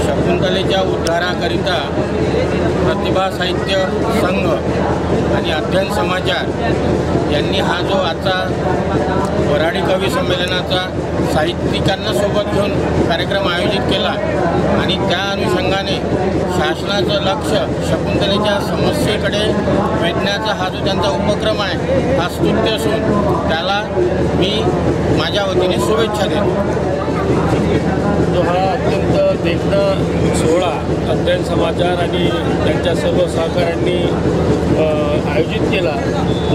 शकुंतलेच्या उद्धाराकरिता प्रतिभा साहित्य संघ आणि अध्ययन समाचार यांनी हा जो आजचा वराडी कवी संमेलनाचा साहित्यिकांना सोबत घेऊन कार्यक्रम आयोजित केला आणि त्या अनुषंगाने शासनाचं लक्ष शकुंतलेच्या समस्येकडे वेधण्याचा हा जो त्यांचा उपक्रम आहे हा स्तुत्य असून त्याला मी माझ्या वतीने शुभेच्छा देतो जो हा अत्यंत देखणा सोहळा अध्ययन समाचार आणि त्यांच्या सर्व सहकाऱ्यांनी आयोजित केला.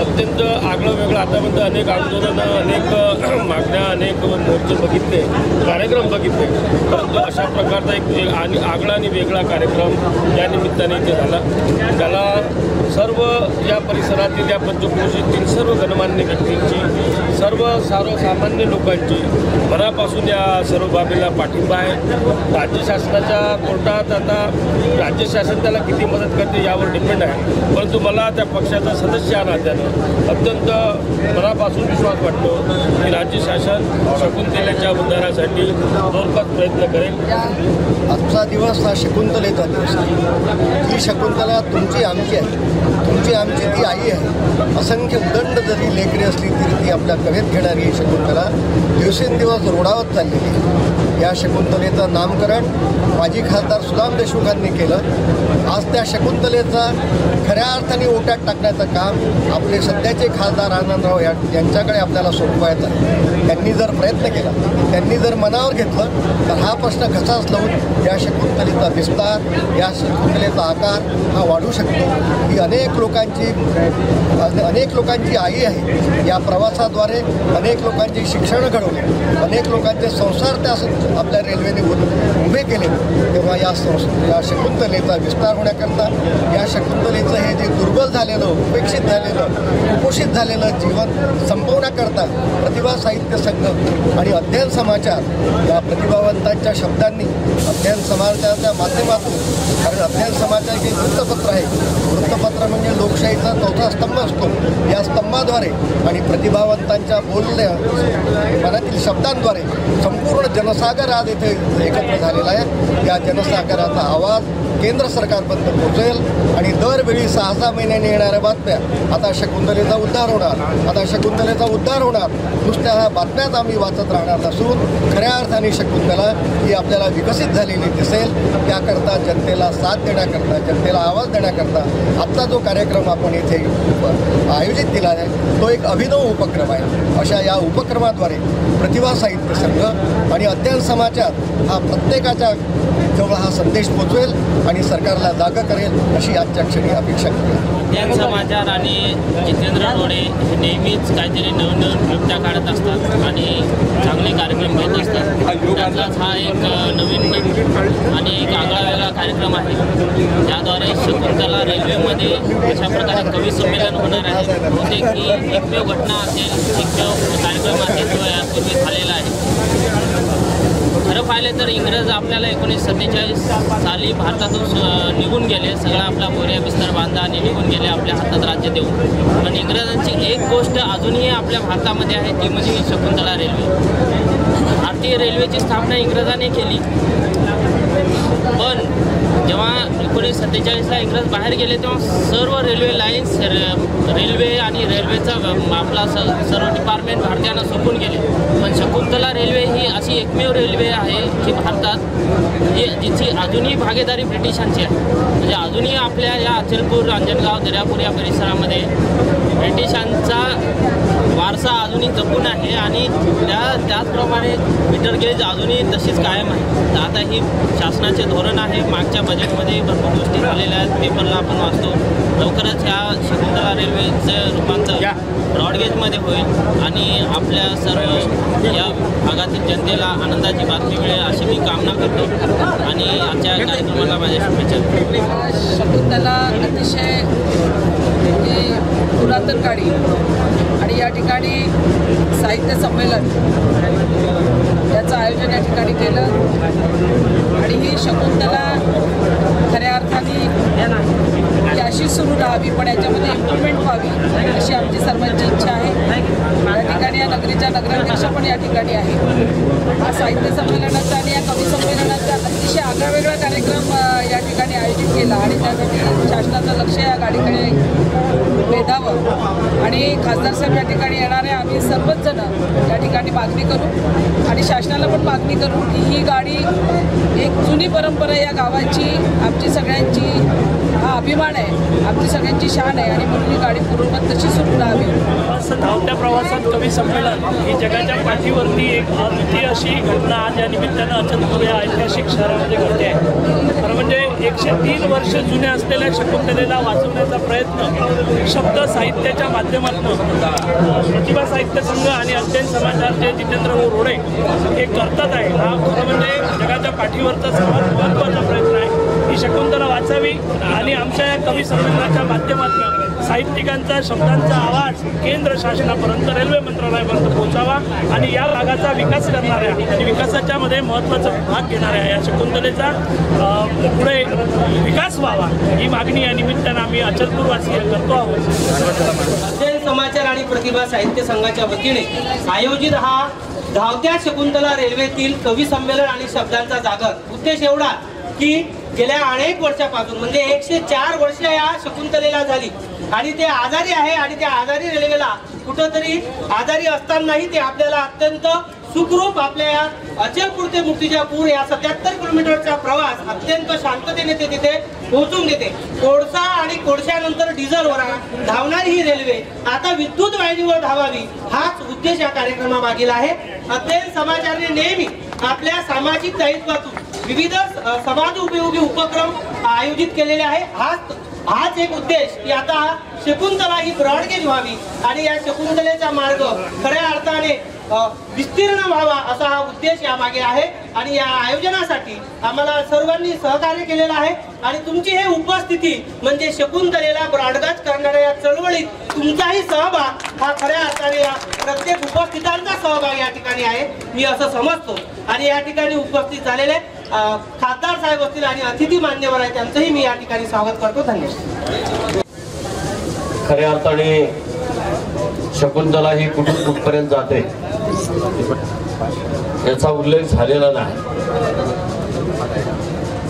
अत्यंत आगळं वेगळं आतापर्यंत अनेक आंदोलनं अनेक मागण्या अनेक मोर्चे बघितले कार्यक्रम बघितले. परंतु अशा प्रकारचा एक आणि आगळा आणि वेगळा कार्यक्रम या निमित्ताने इथे झाला. त्याला सर्व या परिसरातील या पंचक्रोशीतील सर्व गणमान्य व्यक्तींची सर्व सर्वसामान्य लोकांची मनापासून या सर्व बाबीला पाठिंबा आहे. राज्य शासनाच्या कोर्टात आता राज्य शासन त्याला किती मदत करते यावर डिपेंड आहे. परंतु मला त्या पक्षाचा सदस्य या नात्यानं अत्यंत मनापासून विश्वास वाटतो की राज्य शासन शकुंतलेच्या उद्धारासाठी जोरदार प्रयत्न करेल. आजचा दिवस हा शकुंतलेचा दिवस आहे. ही शकुंतला तुमची आमची आहे. तुमची आमची ती आई आहे. असंख्य उदंड जरी लेकरी असली तरी ती आपल्या कवेत घेणारी ही शकुंतला दिवसेंदिवस रोडावत चाललेली या शकुंतलेचं नामकरण माजी खासदार सुदाम देशमुखांनी केलं. आज त्या शकुंतलेचा खऱ्या अर्थाने ओट्यात टाकण्याचं काम आपले सध्याचे खासदार आनंदराव या यांच्याकडे आपल्याला सोपवायचं त्यांनी जर प्रयत्न केला त्यांनी जर मनावर घेतलं तर हा प्रश्न घसाच लावून या शकुंतलेचा विस्तार या शकुंतलेचा आकार हा वाढू शकतो? ही अनेक लोकांची अनेक लोकांची आई आहे. या प्रवासाद्वारे अनेक लोकांची शिक्षण घडवले. अनेक लोकांचे संसार त्या आपल्या रेल्वेने उभे केले. तेव्हा या संस या शकुंतलेचा विस्तार होण्याकरता या शकुंतलेचं हे जे दुर्बल झालेलं उपेक्षित झालेलं कुपोषित झालेलं जीवन संपवण्याकरता प्रतिभा साहित्य संघ आणि अध्ययन समाचार या प्रतिभावंतांच्या शब्दांनी अध्ययन समाजाच्या माध्यमातून कारण अध्ययन समाचार हे वृत्तपत्र आहे. वृत्तपत्र म्हणजे लोकशाहीचा चौथा स्तंभ असतो. या स्तंभाद्वारे आणि प्रतिभावंतांच्या बोलण्या मनातील शब्दांद्वारे संपूर्ण जनसागर आज येथे एकत्र झालेला आहे. या जनसागराचा आवाज केंद्र सरकारपर्यंत पोहोचेल आणि दरवेळी सहा सहा महिन्यांनी येणाऱ्या बातम्या आता शकुंतलेचा उद्धार होणार. आता शकुंतलेचा उद्धार होणार. नुसत्या ह्या बातम्याच आम्ही वाचत राहणार नसून खऱ्या अर्थाने शकुंतला ही आपल्याला विकसित झालेली दिसेल. त्याकरता जनतेला साथ देण्याकरता जनतेला आवाज देण्याकरता आत्ता जो कार्यक्रम आपण इथे आयोजित केला आहे तो एक अभिनव उपक्रम आहे. अशा या उपक्रमाद्वारे प्रतिभा साहित्य संघ आणि अध्ययन समाचार हा प्रत्येकाच्या जवळ हा संदेश पोचवेल आणि सरकारला जागा करेल अशी आजच्या क्षणी अपेक्षा करतो अध्ययन समाचार आणि जितेंद्र डोळे हे नेहमीच काहीतरी नवीन नवीन युक्त्या काढत असतात आणि चांगले कार्यक्रम घेत असतात. त्यातलाच हा एक नवीन आणि एक आगळा वेगळा कार्यक्रम आहे. ज्याद्वारे शकुंतला रेल्वेमध्ये अशा प्रकारे कवी संमेलन होणार आहे. बहुतेक ही एकमेव घटना असेल एकमेव कार्यक्रम असेल जो यापूर्वी झालेला आहे. खरं पाहिलं तर इंग्रज आपल्याला एकोणीसशे सत्तेचाळीस साली भारतातून निघून गेले. सगळा आपला बोऱ्या बिस्तर बांधा आणि निघून गेले आपल्या हातात राज्य देऊन. पण इंग्रजांची एक गोष्ट अजूनही आपल्या भारतामध्ये आहे ती म्हणजे शकुंतला रेल्वे. भारतीय रेल्वेची स्थापना इंग्रजांनी केली. पण जेव्हा एकोणीसशे सत्तेचाळीसला इंग्रज बाहेर गेले तेव्हा सर्व रेल्वे लाईन्स रेल्वे आणि रेल्वेचा आपला स सर्व डिपार्टमेंट भारतीयांना सोपून गेले. पण शकुंतला रेल्वे ही अशी एकमेव रेल्वे आहे जी भारतात जी जिची अजूनही भागीदारी ब्रिटिशांची आहे. म्हणजे अजूनही आपल्या या अचलपूर अंजनगाव दर्यापूर या परिसरामध्ये ब्रिटिशांचा वारसा अजूनही जपून आहे आणि त्या त्याचप्रमाणे मीटर गेज अजूनही तशीच कायम आहे. तर आता ही शासनाचे धोरण आहे मागच्या बजेटमध्ये भरपूर गोष्टी झालेल्या आहेत पेपरला आपण वाचतो. लवकरच ह्या शकुंतला रेल्वेचं रूपांतर ब्रॉडगेजमध्ये होईल आणि आपल्या सर्व या भागातील जनतेला आनंदाची बातमी मिळेल अशी मी कामना करतो. आणि आजच्या कार्यक्रमाला माझ्या शुभेच्छा. शकुंतला अतिशय ही पुरातन काळी आणि या ठिकाणी साहित्य संमेलन याचं आयोजन या ठिकाणी केलं. आणि ही शकुंतला खऱ्या अर्थाने ही अशी सुरू राहावी पण याच्यामध्ये इम्प्रुव्हमेंट व्हावी अशी आमची सर्वांची इच्छा आहे. या ठिकाणी या ठिकाणी आहे हा साहित्य संमेलनाचा आणि या कवी संमेलनाचा अतिशय आगळावेगळा कार्यक्रम आयोजित केला आणि त्यासाठी शासनाचं लक्ष या गाडीकडे वेधावं आणि खासदार साहेब या ठिकाणी येणारे आम्ही सर्वच जण या ठिकाणी मागणी करू आणि शासनाला पण मागणी करू की ही गाडी एक जुनी परंपरा या गावाची आमची सगळ्यांची हा अभिमान आहे. आमची सगळ्यांची शान आहे आणि म्हणून ही गाडी पूर्ववत तशी सुरू राहावी असं धावत्या प्रवासात कवी संमेलन ही जगाच्या पाठीवरती एक अद्वितीय अशी घटना आज या निमित्तानं अचलपूर या ऐतिहासिक शहरामध्ये घडते. आहे खरं म्हणजे एकशे तीन वर्ष जुन्या असलेल्या शकुंतलेला वाचवण्याचा प्रयत्न शब्द साहित्याच्या माध्यमातून प्रतिभा साहित्य संघ आणि अध्ययन समाजाचे जितेंद्र रोडे हे करतात आहे हा खरं म्हणजे जगाच्या पाठीवरचा सर्वात महत्त्वाचा प्रयत्न ही शकुंतला वाचावी आणि आमच्या या कवी संमेलनाच्या माध्यमातून साहित्यिकांचा शब्दांचा आवाज केंद्र शासनापर्यंत रेल्वे मंत्रालयापर्यंत पोहोचावा आणि या भागाचा विकास करणाऱ्या आणि विकासाच्या मध्ये महत्त्वाचा भाग घेणाऱ्या या शकुंतलेचा पुढे विकास व्हावा ही मागणी या निमित्तानं आम्ही अचलपूरवासीय करतो आहोत. समाचार आणि प्रतिभा साहित्य संघाच्या वतीने आयोजित हा धावत्या शकुंतला रेल्वेतील कवी संमेलन आणि शब्दांचा जागर. उद्देश एवढा की गेल्या अनेक वर्षापासून म्हणजे एकशे चार वर्ष या शकुंतलेला झाली. आणि ते आजारी आहे आणि त्या आजारी रेल्वेला कुठंतरी आजारी असतानाही ते आपल्याला अत्यंत सुखरूप आपल्या या अचलपूर ते पूर या सत्याहत्तर किलोमीटरचा प्रवास अत्यंत शांततेने ते तिथे पोहोचून देते कोळसा आणि कोळशानंतर डिझेलवर धावणारी ही रेल्वे आता विद्युत वाहिनीवर धावावी हाच उद्देश या कार्यक्रमामागील आहे. अध्ययन समाजाने नेहमी आपल्या सामाजिक दायित्वातून विविध समाज उपयोगी उपक्रम आयोजित केलेले आहे. हाच हाच एक उद्देश की आता शकुंतला ही ब्रॉडगेज व्हावी आणि या शकुंतलेचा मार्ग खऱ्या अर्थाने विस्तीर्ण व्हावा असा हा उद्देश यामागे आहे. आणि या आयोजनासाठी आम्हाला सर्वांनी सहकार्य केलेलं आहे. आणि तुमची हे उपस्थिती म्हणजे शकुंतलेला ब्रॉडकास्ट करणाऱ्या या चळवळीत तुमचाही सहभाग हा खऱ्या अर्थाने या प्रत्येक उपस्थितांचा सहभाग या ठिकाणी आहे. मी असं समजतो. आणि या ठिकाणी उपस्थित झालेले खासदार साहेब असतील आणि अतिथी मान्यवर आहे त्यांचंही मी या ठिकाणी स्वागत करतो. धन्यवाद. खऱ्या अर्थाने शकुंतला ही कुठून कुठपर्यंत जाते याचा उल्लेख झालेला नाही.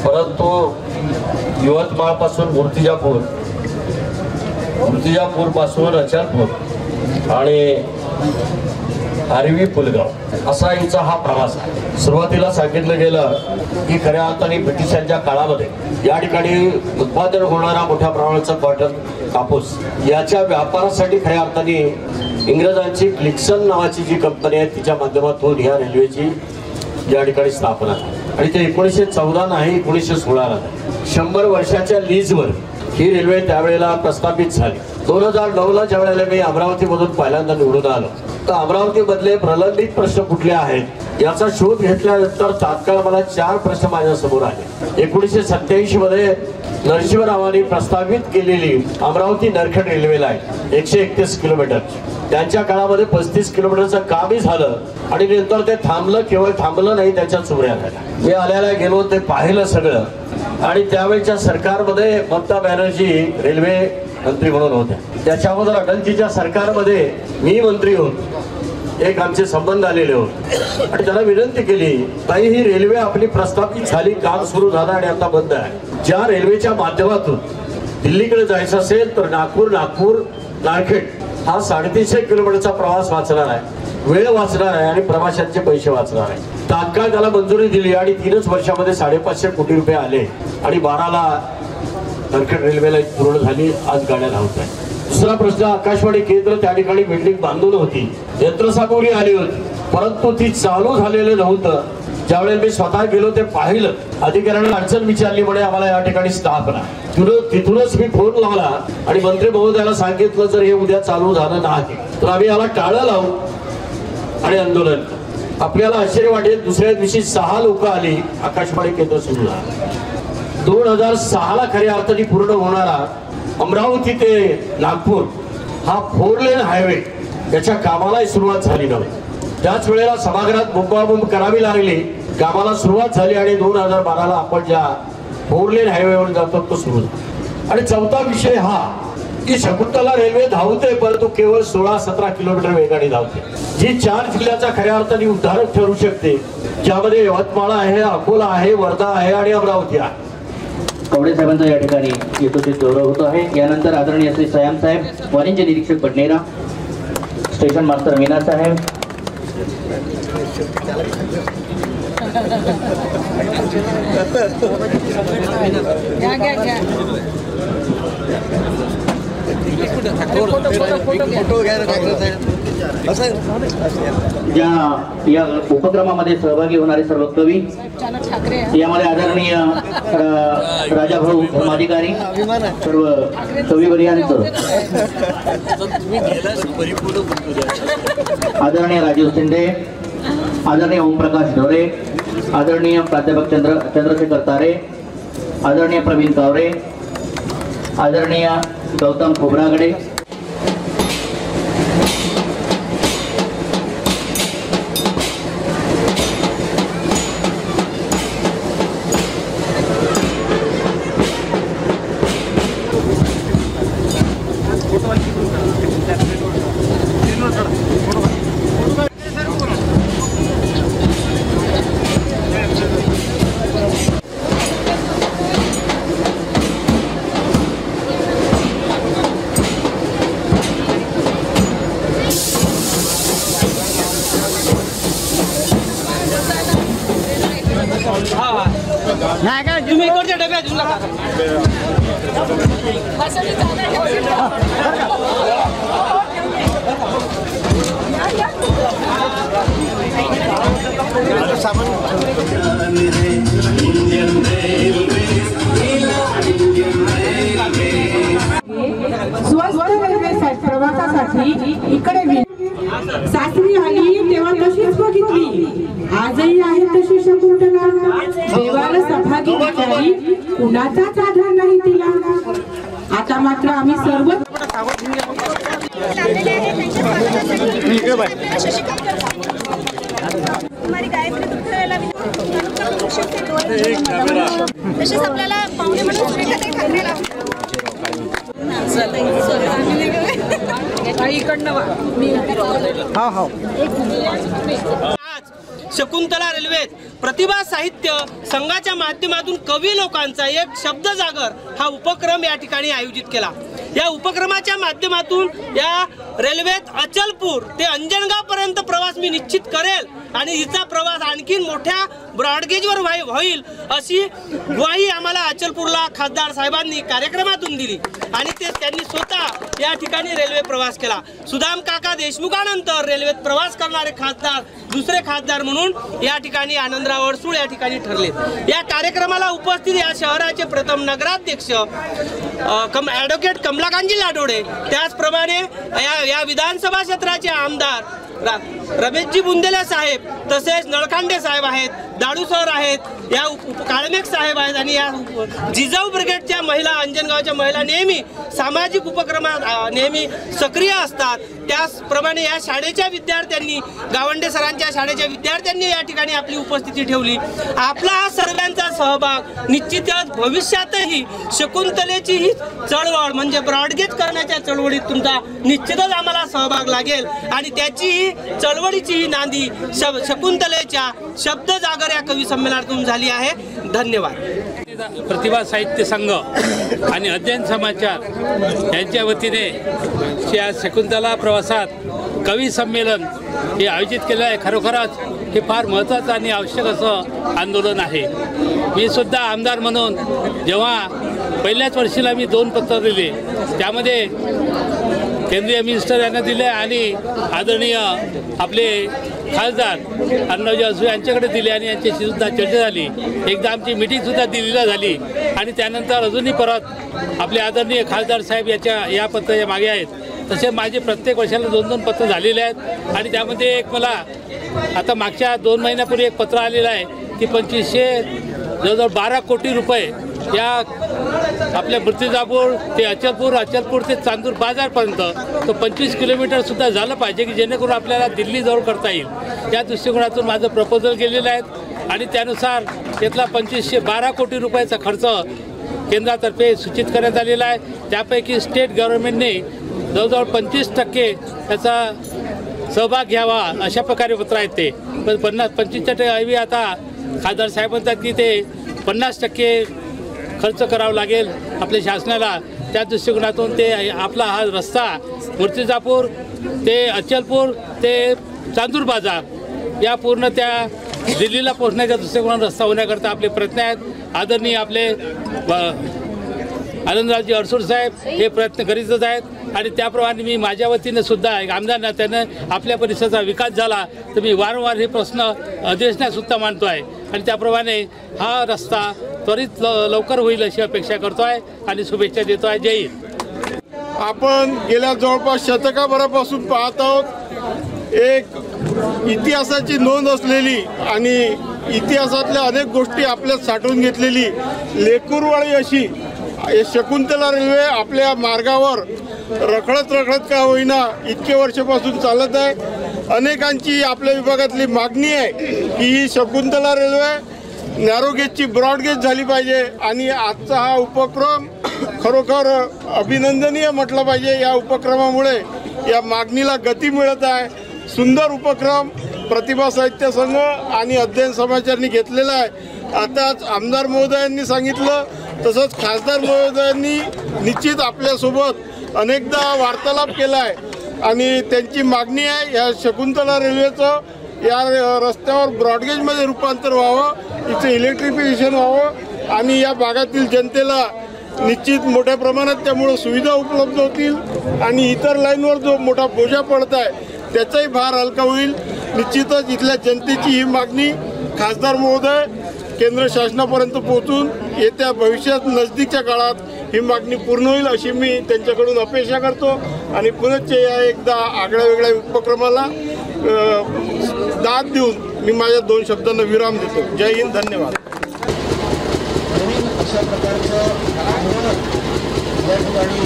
परंतु यवतमाळपासून मूर्तिजापूर मूर्तिजापूरपासून अचलपूर आणि आरवी पुलगाव असा यांचा हा प्रवास आहे. सुरुवातीला सांगितलं गेलं की खऱ्या अर्थाने ब्रिटिशांच्या काळामध्ये या ठिकाणी उत्पादन होणारा मोठ्या प्रमाणाचा कॉटन कापूस याच्या व्यापारासाठी खऱ्या अर्थाने इंग्रजांची क्लिक्सन नावाची जी कंपनी आहे तिच्या माध्यमातून ह्या रेल्वेची या ठिकाणी स्थापना आणि ते एकोणीसशे चौदा नाही एकोणीसशे सोळाला शंभर वर्षाच्या लीजवर ही रेल्वे त्यावेळेला प्रस्थापित झाली. दोन हजार नऊला ज्या वेळेला मी अमरावतीमधून पहिल्यांदा निवडून आलो तर अमरावतीमधले प्रलंबित प्रश्न कुठले आहेत याचा शोध घेतल्यानंतर तात्काळ मला चार प्रश्न माझ्यासमोर आले. एकोणीसशे सत्याऐंशी मध्ये नरसिंहरावांनी प्रस्तावित केलेली अमरावती नरखेड रेल्वे लाईन एकशे एकतीस किलोमीटर त्यांच्या काळामध्ये पस्तीस किलोमीटरचं कामही झालं आणि नंतर ते थांबलं केवळ थांबलं नाही त्याच्या चुऱ्या मी आल्याला गेलो ते पाहिलं सगळं. आणि त्यावेळच्या सरकारमध्ये ममता बॅनर्जी रेल्वे मंत्री म्हणून होत्या. त्याच्या अगोदर अटलजीच्या सरकारमध्ये मी मंत्री होत एक आमचे संबंध आलेले होते आणि त्याला विनंती केली ताई ही रेल्वे आपली प्रस्थापित झाली काम सुरू झालं आणि आता बंद आहे. ज्या रेल्वेच्या माध्यमातून दिल्लीकडे जायचं असेल तर नागपूर नागपूर नारखेड हा साडेतीनशे किलोमीटरचा प्रवास वाचणार आहे. वेळ वाचणार आहे आणि प्रवाशांचे पैसे वाचणार आहे. तात्काळ त्याला मंजुरी दिली आणि तीनच वर्षामध्ये साडेपाचशे कोटी रुपये आले आणि बाराला नरखेड रेल्वेला पूर्ण झाली आज गाड्या धावत आहेत. दुसरा प्रश्न आकाशवाणी केंद्र त्या ठिकाणी बिल्डिंग बांधून होती. यंत्रसामुग्री आली होती. परंतु ती चालू झालेलं नव्हतं. ज्यावेळेला मी स्वतः गेलो ते पाहिलं. अधिकाऱ्यांना अडचण विचारली म्हणे आम्हाला या ठिकाणी स्टाफ नाही. तिथूनच मी फोन लावला आणि मंत्री महोदयाला सांगितलं जर हे उद्या चालू झालं नाही तर आम्ही याला टाळं लावू आणि आंदोलन आपल्याला आश्चर्य वाटेल दुसऱ्या दिवशी सहा लोक आली. आकाशवाणी केंद्र सुरू झालं. दोन हजार सहाला खऱ्या अर्थाने पूर्ण होणारा अमरावती ते नागपूर हा फोर लेन हायवे याच्या कामालाही सुरुवात झाली नव्हती त्याच वेळेला सभागृहात बुंबाबुंब करावी लागली कामाला सुरुवात झाली आणि दोन हजार बाराला आपण ज्या फोर लेन हायवेवर जातो तो सुरू झाला. आणि चौथा विषय हा की शकुंतला रेल्वे धावते परंतु केवळ सोळा सतरा किलोमीटर वेगाने धावते. जी चार जिल्ह्याचा खऱ्या अर्थाने उद्धारक ठरू शकते ज्यामध्ये यवतमाळ आहे अकोला आहे वर्धा आहे आणि अमरावती आहे. कवडे साहेबांचा या ठिकाणी यथोचित गौरव होतो आहे. यानंतर आदरणीय श्री सयाम साहेब वाणिज्य निरीक्षक बडनेरा स्टेशन मास्तर मीना साहेब. या या उपक्रमामध्ये सहभागी होणारे सर्व कवी यामध्ये आदरणीय राजा भाऊ धर्माधिकारी सर्व कविवर्यांचं. आदरणीय राजीव शिंदे आदरणीय ओमप्रकाश ढोरे आदरणीय प्राध्यापक चंद्र चंद्रशेखर तारे आदरणीय प्रवीण कावरे आदरणीय गौतम खोबरागडे तुम्ही इकडच्या डब्यात घेऊन प्रवासासाठी इकडे सासरी आली तेव्हा तशीच बघितली. आजही आहे तशी शकुंतला. देवाला सफागी विचारी कुणाचाच आधार नाही तिला. आता मात्र आम्ही सर्व तसेच आपल्याला पाहुणे म्हणून मी आज शकुंतला रेल्वेत प्रतिभा साहित्य संघाच्या माध्यमातून कवी लोकांचा एक शब्द जागर हा उपक्रम या ठिकाणी आयोजित केला. या उपक्रमाच्या माध्यमातून या रेल्वेत अचलपूर ते अंजनगाव पर्यंत प्रवास मी निश्चित करेल. आणि हिचा प्रवास आणखीन मोठ्या ब्रॉडगेजवर व्हाई होईल अशी ग्वाही आम्हाला अचलपूरला खासदार साहेबांनी कार्यक्रमातून दिली. आणि ते त्यांनी स्वतः या ठिकाणी रेल्वे प्रवास केला. सुदाम काका देशमुखानंतर रेल्वेत प्रवास करणारे खासदार दुसरे खासदार म्हणून या ठिकाणी आनंदराव अडसूळ या ठिकाणी ठरले. या कार्यक्रमाला उपस्थित या शहराचे प्रथम नगराध्यक्ष कम ॲडव्होकेट कमलाकांजी लाडोडे त्याचप्रमाणे या या विधानसभा क्षेत्राचे आमदार रा- रमेशजी बुंदेला साहेब तसेच नळखांडे साहेब आहेत दाडू सर आहेत या उप काळमेघ साहेब आहेत आणि या जिजाऊ ब्रिगेडच्या महिला अंजनगावच्या महिला नेहमी सामाजिक उपक्रमात नेहमी सक्रिय असतात. त्याचप्रमाणे या शाळेच्या विद्यार्थ्यांनी गावंडे सरांच्या शाळेच्या विद्यार्थ्यांनी या ठिकाणी आपली उपस्थिती ठेवली. आपला हा सर्वांचा सहभाग निश्चितच भविष्यातही शकुंतलेची ही चळवळ म्हणजे ब्रॉडगेज करण्याच्या चळवळीत तुमचा निश्चितच आम्हाला सहभाग लागेल आणि त्याची ही चळवळीची ही नांदी शब शकुंतलेच्या शब्द जागर या कवी संमेलनातून झाली आहे. धन्यवाद. प्रतिभा साहित्य संघ आणि अध्ययन समाचार यांच्या वतीने या शकुंतला प्रवासात कवी संमेलन हे आयोजित केलं आहे. खरोखरच हे फार महत्त्वाचं आणि आवश्यक असं आंदोलन आहे. मी सुद्धा आमदार म्हणून जेव्हा पहिल्याच वर्षीला मी दोन पत्र दिले त्यामध्ये केंद्रीय मिनिस्टर यांना दिले आणि आदरणीय आपले खासदार अण्णाजी असू यांच्याकडे दिले आणि यांच्याशी सुद्धा चर्चा झाली. एकदा आमची मिटिंगसुद्धा दिल्लीला झाली आणि त्यानंतर अजूनही परत आपले आदरणीय खासदार साहेब याच्या या पत्राच्या मागे आहेत. तसे माझे प्रत्येक वर्षाला दोन दोन पत्र झालेले आहेत आणि त्यामध्ये एक मला आता मागच्या दोन महिन्यापूर्वी एक पत्र आलेलं आहे की पंचवीसशे जवळजवळ बारा कोटी रुपये या आपल्या मूर्तिजापूर ते अचलपूर अचलपूर ते चांदूर बाजारपर्यंत तो पंचवीस किलोमीटरसुद्धा झालं पाहिजे की जेणेकरून आपल्याला दिल्लीजवळ करता येईल. या दृष्टिकोनातून माझं प्रपोजल केलेलं आहे आणि त्यानुसार त्यातला पंचवीसशे बारा कोटी रुपयाचा खर्च केंद्रातर्फे सूचित करण्यात आलेला आहे. त्यापैकी स्टेट गव्हर्नमेंटने जवळजवळ पंचवीस टक्के त्याचा सहभाग घ्यावा अशा प्रकारे पत्र आहेत ते. पण पन्नास पंचवीस टक्के ऐवजी आता खासदार साहेब म्हणतात की ते पन्नास टक्के खर्च करावा लागेल आपल्या शासनाला. त्या दृष्टिकोनातून ते आपला हा रस्ता मूर्तिजापूर ते अचलपूर ते चांदूर बाजार या पूर्ण त्या दिल्लीला पोहोचण्याच्या दृष्टिकोनातून रस्ता होण्याकरता आपले प्रयत्न आहेत. आदरणीय आपले ब- आनंदरावजी अडसूळ साहेब हे प्रयत्न करीतच आहेत. आणि त्याप्रमाणे मी माझ्या वतीनं सुद्धा एक आमदार नात्यानं आपल्या परिसराचा विकास झाला तर मी वारंवार हे प्रश्न अधिवेशनात मानतो मांडतो आहे आणि त्याप्रमाणे हा रस्ता त्वरित ल- लवकर होईल अशी अपेक्षा करतो आहे आणि शुभेच्छा देतो आहे जय आपण गेल्या जवळपास शतकाभरापासून पाहत आहोत एक इतिहासाची नोंद असलेली आणि इतिहासातल्या अनेक गोष्टी आपल्यात साठवून घेतलेली लेकूरवाळी अशी हे शकुंतला रेल्वे आपल्या मार्गावर रखडत रखडत का होईना इतके वर्षापासून चालत आहे. अनेकांची आपल्या विभागातली मागणी आहे की ही शकुंतला रेल्वे नॅरोगेजची ब्रॉडगेज झाली पाहिजे आणि आजचा हा उपक्रम खरोखर अभिनंदनीय म्हटलं पाहिजे. या उपक्रमामुळे या मागणीला गती मिळत आहे. सुंदर उपक्रम प्रतिभा साहित्य संघ आणि अध्ययन समाचारनी घेतलेला आहे. आताच आमदार महोदयांनी सांगितलं तसंच खासदार महोदयांनी निश्चित आपल्यासोबत अनेकदा वार्तालाप केला आहे आणि त्यांची मागणी आहे या शकुंतला रेल्वेचं या रस्त्यावर ब्रॉडगेजमध्ये रूपांतर व्हावं इथं इलेक्ट्रिफिकेशन व्हावं आणि या भागातील जनतेला निश्चित मोठ्या प्रमाणात त्यामुळं सुविधा उपलब्ध होतील आणि इतर लाईनवर जो मोठा बोजा पडत आहे त्याचाही भार हलका होईल. निश्चितच इथल्या जनतेची ही मागणी खासदार महोदय केंद्र शासनापर्यंत पोहोचून येत्या भविष्यात नजदीकच्या काळात ही मागणी पूर्ण होईल अशी मी त्यांच्याकडून अपेक्षा करतो. आणि पुनश्च या एकदा आगळ्या वेगळ्या उपक्रमाला दाद देऊन मी माझ्या दोन शब्दांना विराम देतो. जय हिंद धन्यवाद. अशा प्रकारचं आंदोलन या ठिकाणी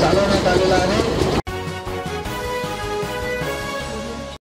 चालवण्यात आलेलं आहे.